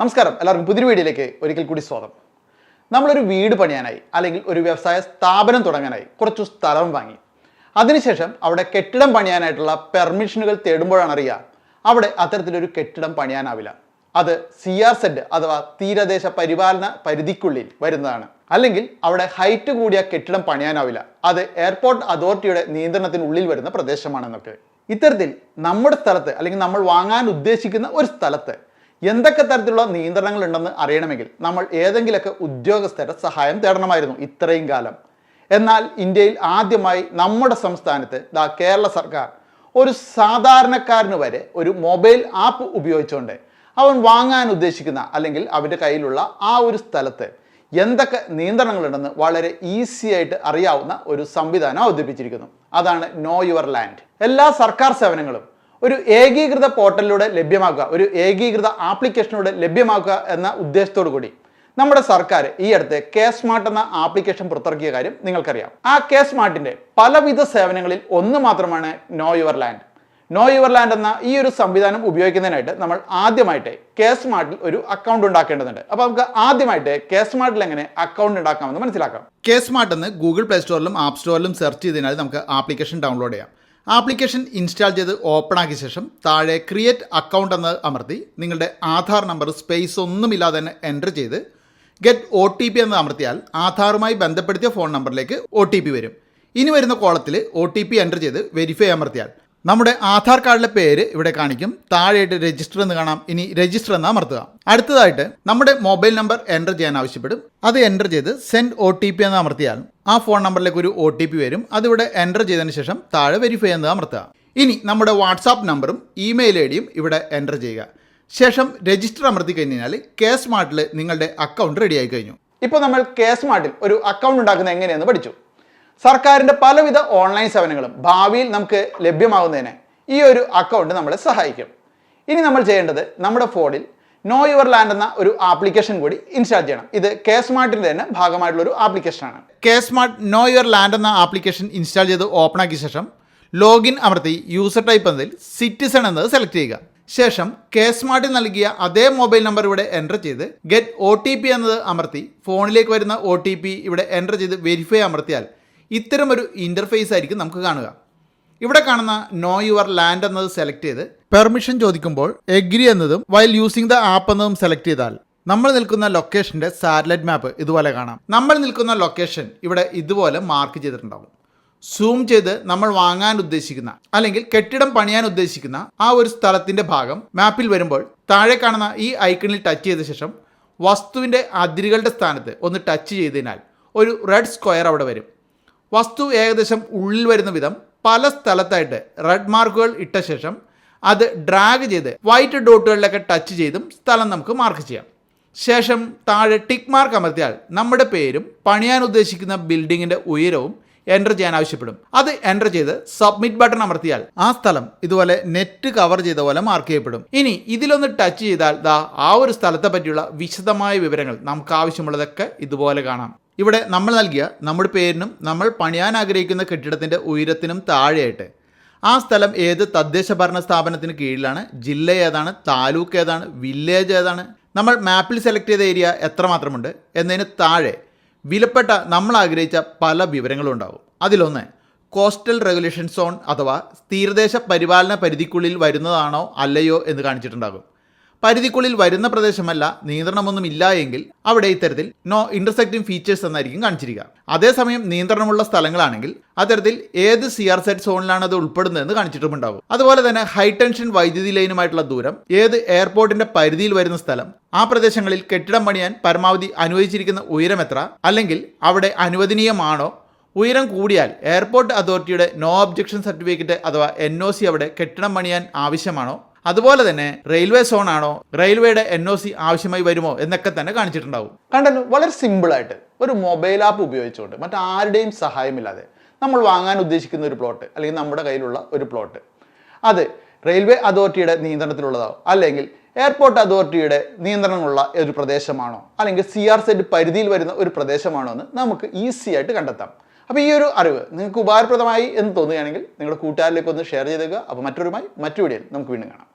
നമസ്കാരം. എല്ലാവർക്കും പുതിയ വീഡിയോയിലേക്ക് ഒരിക്കൽ കൂടി സ്വാഗതം. നമ്മളൊരു വീട് പണിയാനായി അല്ലെങ്കിൽ ഒരു വ്യവസായ സ്ഥാപനം തുടങ്ങാനായി കുറച്ചു സ്ഥലം വാങ്ങി. അതിനുശേഷം അവിടെ കെട്ടിടം പണിയാനായിട്ടുള്ള പെർമിഷനുകൾ തേടുമ്പോഴാണ് അറിയുക അവിടെ അത്തരത്തിലൊരു കെട്ടിടം പണിയാനാവില്ല. അത് സി ആർ സെഡ് അഥവാ തീരദേശ പരിപാലന പരിധിക്കുള്ളിൽ വരുന്നതാണ്. അല്ലെങ്കിൽ അവിടെ ഹൈറ്റ് കൂടിയ കെട്ടിടം പണിയാനാവില്ല. അത് എയർപോർട്ട് അതോറിറ്റിയുടെ നിയന്ത്രണത്തിനുള്ളിൽ വരുന്ന പ്രദേശമാണെന്നൊക്കെ. ഇത്തരത്തിൽ നമ്മുടെ സ്ഥലത്ത് അല്ലെങ്കിൽ നമ്മൾ വാങ്ങാൻ ഉദ്ദേശിക്കുന്ന ഒരു സ്ഥലത്ത് എന്തൊക്കെ തരത്തിലുള്ള നിയന്ത്രണങ്ങൾ ഉണ്ടെന്ന് അറിയണമെങ്കിൽ നമ്മൾ ഏതെങ്കിലുമൊക്കെ ഉദ്യോഗസ്ഥരുടെ സഹായം തേടണമായിരുന്നു ഇത്രയും കാലം. എന്നാൽ ഇന്ത്യയിൽ ആദ്യമായി നമ്മുടെ സംസ്ഥാനത്ത് ദാ കേരള സർക്കാർ ഒരു സാധാരണക്കാരന് വരെ ഒരു മൊബൈൽ ആപ്പ് ഉപയോഗിച്ചുകൊണ്ട് അവൻ വാങ്ങാൻ ഉദ്ദേശിക്കുന്ന അല്ലെങ്കിൽ അവന്റെ കയ്യിലുള്ള ആ ഒരു സ്ഥലത്ത് എന്തൊക്കെ നിയന്ത്രണങ്ങളുണ്ടെന്ന് വളരെ ഈസി ആയിട്ട് അറിയാവുന്ന ഒരു സംവിധാനം അവതരിപ്പിച്ചിരിക്കുന്നു. അതാണ് നോ യുവർ ലാൻഡ് എല്ലാ സർക്കാർ സേവനങ്ങളും ഒരു ഏകീകൃത പോർട്ടലിലൂടെ ലഭ്യമാക്കുക ഒരു ഏകീകൃത ആപ്ലിക്കേഷനിലൂടെ ലഭ്യമാക്കുക എന്ന ഉദ്ദേശത്തോടു കൂടി നമ്മുടെ സർക്കാർ ഈ അടുത്ത് കെ സ്മാർട്ട് എന്ന ആപ്ലിക്കേഷൻ പുറത്തിറക്കിയ കാര്യം നിങ്ങൾക്കറിയാം. ആ കെ സ്മാർട്ടിന്റെ പലവിധ സേവനങ്ങളിൽ ഒന്ന് മാത്രമാണ് know your land know your land എന്ന ഈ ഒരു സംവിധാനം ഉപയോഗിക്കുന്നതിനായിട്ട് നമ്മൾ ആദ്യമായിട്ട് കെ സ്മാർട്ടിൽ ഒരു അക്കൗണ്ട് ഉണ്ടാക്കേണ്ടതുണ്ട്. അപ്പോൾ നമുക്ക് ആദ്യമായിട്ട് കെ സ്മാർട്ടിൽ എങ്ങനെ അക്കൗണ്ട് ഉണ്ടാക്കാമെന്ന് മനസ്സിലാക്കാം. കെ സ്മാർട്ട് എന്ന് ഗൂഗിൾ പ്ലേ സ്റ്റോറിലും ആപ്പ് സ്റ്റോറിലും സെർച്ച് ചെയ്തതിനാൽ നമുക്ക് ആപ്ലിക്കേഷൻ ഡൗൺലോഡ് ചെയ്യാം. ആപ്ലിക്കേഷൻ ഇൻസ്റ്റാൾ ചെയ്ത് ഓപ്പൺ ആക്കിയ ശേഷം താഴെ ക്രിയേറ്റ് അക്കൗണ്ട് എന്ന് അമർത്തി നിങ്ങളുടെ ആധാർ നമ്പർ സ്പേസ് ഒന്നുമില്ലാതെ തന്നെ എന്റർ ചെയ്ത് ഗെറ്റ് ഒ ടി പി എന്ന് അമർത്തിയാൽ ആധാറുമായി ബന്ധപ്പെടുത്തിയ ഫോൺ നമ്പറിലേക്ക് ഒ ടി പി വരും. ഇനി വരുന്ന കോളത്തിൽ ഒ ടി പി എന്റർ ചെയ്ത് വെരിഫൈ അമർത്തിയാൽ നമ്മുടെ ആധാർ കാർഡിലെ പേര് ഇവിടെ കാണിക്കും. താഴെയായിട്ട് രജിസ്റ്റർ എന്ന് കാണാം. ഇനി രജിസ്റ്റർ എന്ന് അമർത്തുക. അടുത്തതായിട്ട് നമ്മുടെ മൊബൈൽ നമ്പർ എന്റർ ചെയ്യാൻ ആവശ്യപ്പെടും. അത് എന്റർ ചെയ്ത് സെൻഡ് ഒ ടി പി എന്ന് അമർത്തിയാൽ ആ ഫോൺ നമ്പറിലേക്ക് ഒരു ഒ ടി പി വരും. അതിവിടെ എന്റർ ചെയ്തതിന് ശേഷം താഴെ വെരിഫൈ എന്ന് അമർത്തുക. ഇനി നമ്മുടെ വാട്സാപ്പ് നമ്പറും ഇമെയിൽ ഐ ഡിയും ഇവിടെ എന്റർ ചെയ്യുക. ശേഷം രജിസ്റ്റർ അമർത്തി കഴിഞ്ഞാൽ കെ സ്മാർട്ടിൽ നിങ്ങളുടെ അക്കൗണ്ട് റെഡി ആയി കഴിഞ്ഞു. ഇപ്പോൾ നമ്മൾ കെ സ്മാർട്ടിൽ ഒരു അക്കൗണ്ട് ഉണ്ടാക്കുന്നത് എങ്ങനെയെന്ന് പഠിച്ചു. സർക്കാരിന്റെ പലവിധ ഓൺലൈൻ സേവനങ്ങളും ഭാവിയിൽ നമുക്ക് ലഭ്യമാകുന്നതിന് ഈ ഒരു അക്കൗണ്ട് നമ്മളെ സഹായിക്കും. ഇനി നമ്മൾ ചെയ്യേണ്ടത് നമ്മുടെ ഫോണിൽ നോ യുവർ ലാൻഡ് എന്ന ഒരു ആപ്ലിക്കേഷൻ കൂടി ഇൻസ്റ്റാൾ ചെയ്യണം. ഇത് കെ സ്മാർട്ടിന്റെ തന്നെ ഭാഗമായിട്ടുള്ള ഒരു ആപ്ലിക്കേഷനാണ് K smart know your land എന്ന ആപ്ലിക്കേഷൻ ഇൻസ്റ്റാൾ ചെയ്ത് ഓപ്പൺ ആക്കിയ ശേഷം ലോഗിൻ അമർത്തി യൂസർ ടൈപ്പ് എന്നതിൽ സിറ്റിസൺ എന്നത് സെലക്ട് ചെയ്യുക. ശേഷം കെ സ്മാർട്ടിൽ നൽകിയ അതേ മൊബൈൽ നമ്പർ ഇവിടെ എന്റർ ചെയ്ത് ഗെറ്റ് ഒ എന്നത് അമർത്തി ഫോണിലേക്ക് വരുന്ന ഒ ഇവിടെ എന്റർ ചെയ്ത് വെരിഫൈ അമർത്തിയാൽ ഇത്തരമൊരു ഇന്റർഫേസ് ആയിരിക്കും നമുക്ക് കാണുക. ഇവിടെ കാണുന്ന നോ യുവർ ലാൻഡ് എന്നത് സെലക്ട് ചെയ്ത് പെർമിഷൻ ചോദിക്കുമ്പോൾ എഗ്രി എന്നതും വൈൽ യൂസിങ് ദ ആപ്പ് എന്നതും സെലക്ട് ചെയ്താൽ നമ്മൾ നിൽക്കുന്ന ലൊക്കേഷന്റെ സാറ്റലൈറ്റ് മാപ്പ് ഇതുപോലെ കാണാം. നമ്മൾ നിൽക്കുന്ന ലൊക്കേഷൻ ഇവിടെ ഇതുപോലെ മാർക്ക് ചെയ്തിട്ടുണ്ടാകും സൂം ചെയ്ത് നമ്മൾ വാങ്ങാൻ ഉദ്ദേശിക്കുന്ന അല്ലെങ്കിൽ കെട്ടിടം പണിയാൻ ഉദ്ദേശിക്കുന്ന ആ ഒരു സ്ഥലത്തിന്റെ ഭാഗം മാപ്പിൽ വരുമ്പോൾ താഴെ കാണുന്ന ഈ ഐക്കണിൽ ടച്ച് ചെയ്ത ശേഷം വസ്തുവിന്റെ അതിരുകളുടെ സ്ഥാനത്ത് ഒന്ന് ടച്ച് ചെയ്തതിനാൽ ഒരു റെഡ് സ്ക്വയർ അവിടെ വരും. വസ്തു ഏകദേശം ഉള്ളിൽ വരുന്ന വിധം പല സ്ഥലത്തായിട്ട് റെഡ് മാർക്കുകൾ ഇട്ട ശേഷം അത് ഡ്രാഗ് ചെയ്ത് വൈറ്റ് ഡോട്ടുകളിലൊക്കെ ടച്ച് ചെയ്തും സ്ഥലം നമുക്ക് മാർക്ക് ചെയ്യാം. ശേഷം താഴെ ടിക്ക് മാർക്ക് അമർത്തിയാൽ നമ്മുടെ പേരും പണിയാൻ ഉദ്ദേശിക്കുന്ന ബിൽഡിങ്ങിന്റെ ഉയരവും എന്റർ ചെയ്യാൻ ആവശ്യപ്പെടും. അത് എന്റർ ചെയ്ത് സബ്മിറ്റ് ബട്ടൺ അമർത്തിയാൽ ആ സ്ഥലം ഇതുപോലെ നെറ്റ് കവർ ചെയ്ത പോലെ മാർക്ക് ചെയ്യപ്പെടും. ഇനി ഇതിലൊന്ന് ടച്ച് ചെയ്താൽ ദാ ആ ഒരു സ്ഥലത്തെ പറ്റിയുള്ള വിശദമായ വിവരങ്ങൾ നമുക്ക് ആവശ്യമുള്ളതൊക്കെ ഇതുപോലെ കാണാം. ഇവിടെ നമ്മൾ നൽകിയ നമ്മുടെ പേരിനും നമ്മൾ പണിയാൻ ആഗ്രഹിക്കുന്ന കെട്ടിടത്തിന്റെ ഉയരത്തിനും താഴെയായിട്ട്. ആ സ്ഥലം ഏത് തദ്ദേശ ഭരണ സ്ഥാപനത്തിന് കീഴിലാണ്? ജില്ല ഏതാണ്? താലൂക്ക് ഏതാണ്? വില്ലേജ് ഏതാണ്? നമ്മൾ മാപ്പിൽ സെലക്ട് ചെയ്ത ഏരിയ എത്രമാത്രമുണ്ട്? എന്നതിന് താഴെ വിലപ്പെട്ട നമ്മൾ ആഗ്രഹിച്ച പല വിവരങ്ങളും ഉണ്ടാകും അതിലൊന്ന് കോസ്റ്റൽ റെഗുലേഷൻ സോൺ അഥവാ തീരദേശ പരിപാലന പരിധിക്കുള്ളിൽ വരുന്നതാണോ അല്ലയോ എന്ന് കാണിച്ചിട്ടുണ്ടാകും. പരിധിക്കുള്ളിൽ വരുന്ന പ്രദേശമല്ല നിയന്ത്രണമൊന്നും ഇല്ല എങ്കിൽ അവിടെ ഇത്തരത്തിൽ നോ ഇന്റർസെക്റ്റിംഗ് ഫീച്ചേഴ്സ് എന്നായിരിക്കും കാണിച്ചിരിക്കുക. അതേസമയം നിയന്ത്രണമുള്ള സ്ഥലങ്ങളാണെങ്കിൽ അത്തരത്തിൽ ഏത് സി ആർ സെറ്റ് സോണിലാണ് അത് ഉൾപ്പെടുന്നതെന്ന് കാണിച്ചിട്ടുമുണ്ടാകും അതുപോലെ തന്നെ ഹൈ ടെൻഷൻ വൈദ്യുതി ലൈനുമായിട്ടുള്ള ദൂരം ഏത് എയർപോർട്ടിന്റെ പരിധിയിൽ വരുന്ന സ്ഥലം ആ പ്രദേശങ്ങളിൽ കെട്ടിടം പണിയാൻ പരമാവധി അനുവദിച്ചിരിക്കുന്ന ഉയരം എത്ര അല്ലെങ്കിൽ അവിടെ അനുവദനീയമാണോ? ഉയരം കൂടിയാൽ എയർപോർട്ട് അതോറിറ്റിയുടെ നോ ഒബ്ജക്ഷൻ സർട്ടിഫിക്കറ്റ് അഥവാ എൻ അവിടെ കെട്ടിടം പണിയാൻ ആവശ്യമാണോ? അതുപോലെ തന്നെ റെയിൽവേ സോൺ ആണോ റെയിൽവേയുടെ എൻ ഒ സി ആവശ്യമായി വരുമോ എന്നൊക്കെ തന്നെ കാണിച്ചിട്ടുണ്ടാവും. കണ്ടല്ലോ വളരെ സിമ്പിൾ ആയിട്ട് ഒരു മൊബൈൽ ആപ്പ് ഉപയോഗിച്ചുകൊണ്ട് മറ്റാരുടെയും സഹായമില്ലാതെ നമ്മൾ വാങ്ങാൻ ഉദ്ദേശിക്കുന്ന ഒരു പ്ലോട്ട് അല്ലെങ്കിൽ നമ്മുടെ കയ്യിലുള്ള ഒരു പ്ലോട്ട്. അത് റെയിൽവേ അതോറിറ്റിയുടെ നിയന്ത്രണത്തിലുള്ളതോ അല്ലെങ്കിൽ എയർപോർട്ട് അതോറിറ്റിയുടെ നിയന്ത്രണമുള്ള ഒരു പ്രദേശമാണോ? അല്ലെങ്കിൽ സി ആർ സെഡ് പരിധിയിൽ വരുന്ന ഒരു പ്രദേശമാണോ എന്ന് നമുക്ക് ഈസി ആയിട്ട് കണ്ടെത്താം. അപ്പോൾ ഈ ഒരു അറിവ് നിങ്ങൾക്ക് ഉപകാരപ്രദമായി എന്ന് തോന്നുകയാണെങ്കിൽ നിങ്ങളുടെ കൂട്ടുകാരിലേക്ക് ഒന്ന് ഷെയർ ചെയ്തേക്കുക. അപ്പോൾ മറ്റൊരുമായി മറ്റു വീഡിയോയിൽ നമുക്ക് വീണ്ടും കാണാം.